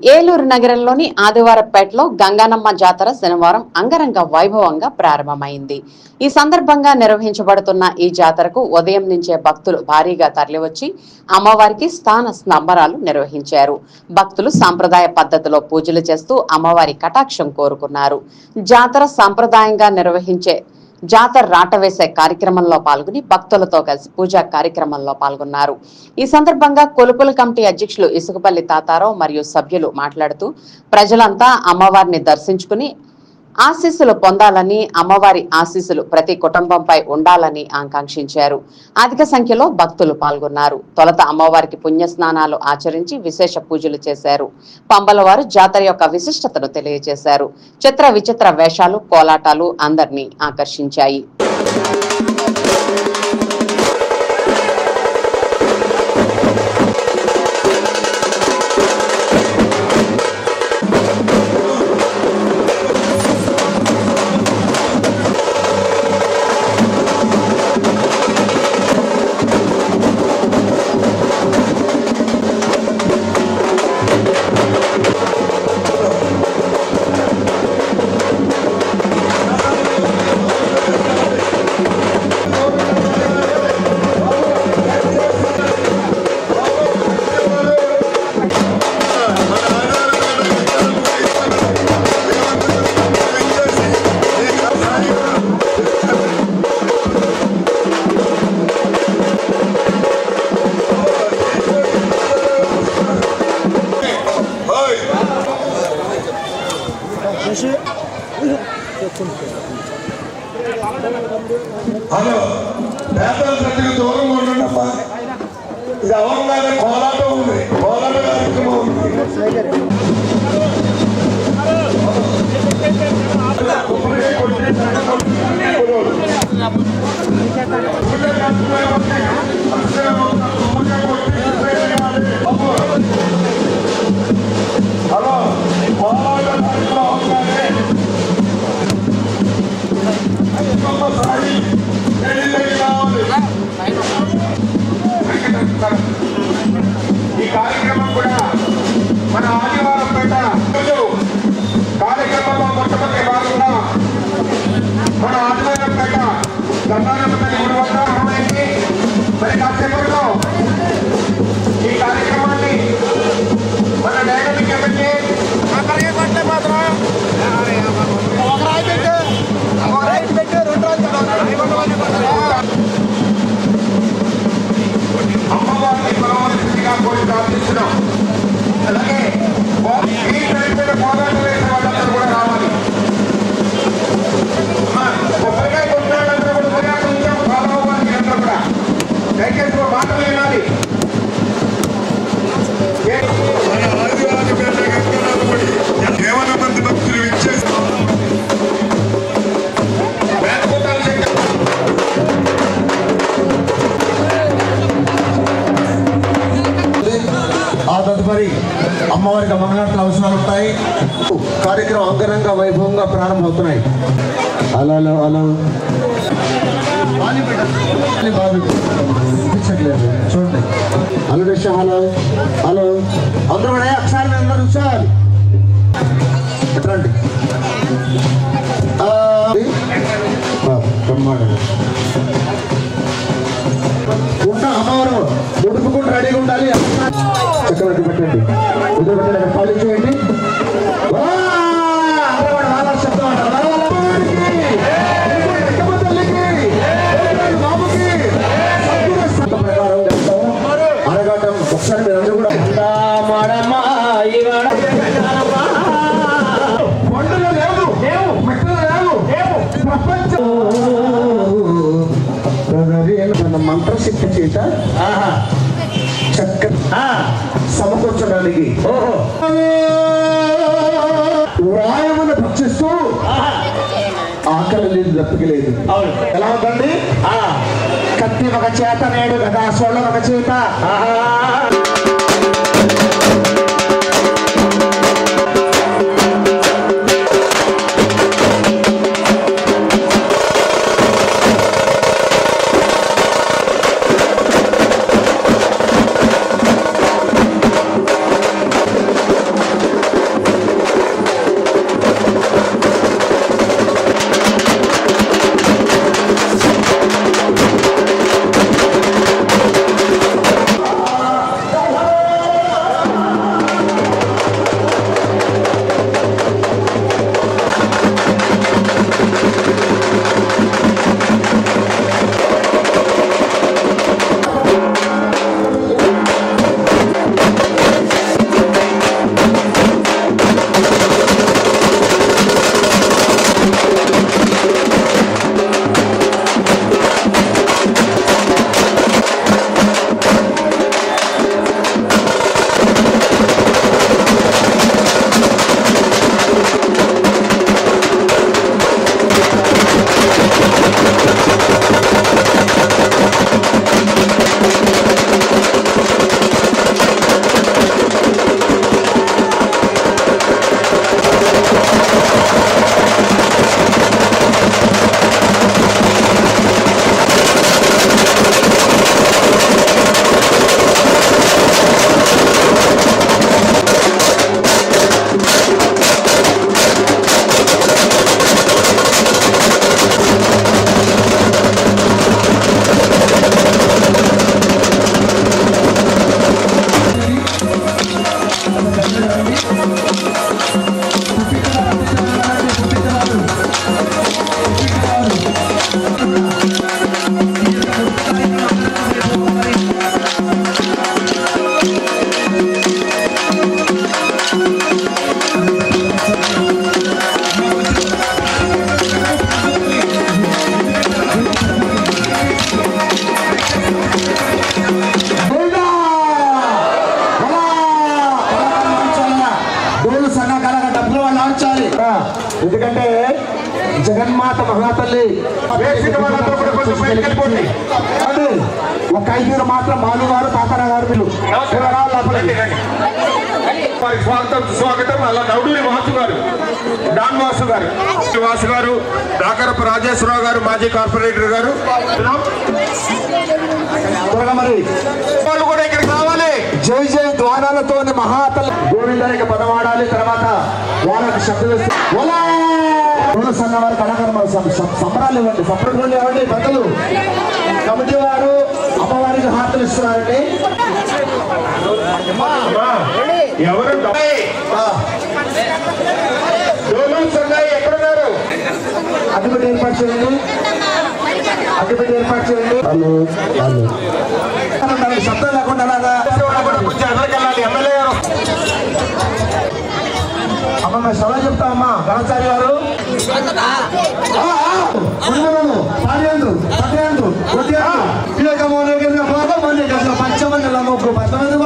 ఏలూరు నగరంలోని ఆదివారపేటలో గంగానమ్మ జాతర శనివారం అంగరంగ వైభవంగా ప్రారంభమైంది. ఈ సందర్భంగా నిర్వహించబడుతున్న ఈ జాతరకు ఉదయం నుంచే భక్తులు భారీగా తరలివచ్చి అమ్మవారికి స్థాన స్నంబరాలు నిర్వహించారు. భక్తులు సాంప్రదాయ పద్ధతిలో పూజలు చేస్తూ అమ్మవారి కటాక్షం కోరుకున్నారు. జాతర సాంప్రదాయంగా నిర్వహించే జాతర రాటవేసే కార్యక్రమంలో పాల్గొని భక్తులతో కలిసి పూజా కార్యక్రమంలో పాల్గొన్నారు. ఈ సందర్భంగా కొలుపుల కమిటీ అధ్యక్షులు ఇసుకపల్లి తాతారావు మరియు సభ్యులు మాట్లాడుతూ ప్రజలంతా అమ్మవారిని దర్శించుకుని ఆశీస్సులు పొందాలని అమ్మవారి ఆశీస్సులు ప్రతి కుటుంబంపై ఉండాలని ఆకాంక్షించారు. అధిక సంఖ్యలో భక్తులు పాల్గొన్నారు. తొలత అమ్మవారికి పుణ్యస్నానాలు ఆచరించి విశేష పూజలు చేశారు. పంబల వారు జాతర యొక్క విశిష్టతను తెలియజేశారు. చిత్ర విచిత్ర వేషాలు కోలాటాలు అందరినీ ఆకర్షించాయి. హలో పేదల ప్రతికి దూరంగా ఉండండి అమ్మా ఇది అవగానే కోలాటం ఉంది కోలాట కార్యక్రమం ఉంది కొబ్బరికాయ కొట్టి, అమ్మవారిని తదుపరి అమ్మవారికి మంగళార్తన అవసరాలు ఉంటాయి. కార్యక్రమం అంగరంగ వైభవంగా ప్రారంభమవుతున్నాయి. బాబు వినిపించట్లేదు చూడండి హలో. హలో. హలో అందరూ కూడా ఒకసారి అందరూ ఆ, ఆ, బ్రహ్మాండం. అమ్మవారు ఉడుపుకుంటూ రెడీగా ఉండాలి. చక్రవర్తి పెట్టండి. పెట్టండి ఖాళీ చేయండి. ప్రపంచం. మంత్రశక్తి చేత చక్కని సమకూర్చడానికి వాయువును భక్షిస్తూ ఆకలి లేదు దప్పిక లేదు. ఎలా ఉందండి? కత్తి ఒక చేత నేడు గదా సోళ్ళ ఒక చేత. ఎందుకంటే జగన్మాత మహాతల్లి ఒక ఐదుగురు మాత్రం మాలు గారు గారు వీళ్ళు. స్వాగతం స్వాగతం అలా నవుడూరి వాసు గారు డాన్ వాసు గారు. వాసు గారు దాకరపు రాజేశ్వరరావు గారు మాజీ కార్పొరేటర్ గారు. మరి. వాళ్ళు కూడా ఇక్కడికి రావాలి. జై జై ద్వారాలతో మహాతల్లి. గోవిందానికి పదం ఆడాలి తర్వాత వాళ్ళకి శబ్దం వేస్తే ఓలా! డోలు సన్న వారి కళాకారు మరి సం- సం- సంబరాలు ఇవ్వండి. సంబరాలు ఇవ్వండి పెద్దలు. కమిటీ వారు అమ్మవారికి హారతలు ఇస్తున్నారండి. ఎవరు? ఎక్కడున్నారు? అగ్గిపెట్టి ఏర్పాటు చేయండి. అగ్గిపెట్టి ఏర్పాటు చేయండి. శబ్దం లేకుండా అలాగా. అమ్మ సవాల్ చెప్తా అమ్మా. గణచారి గారు. పంచమంది పంచమంది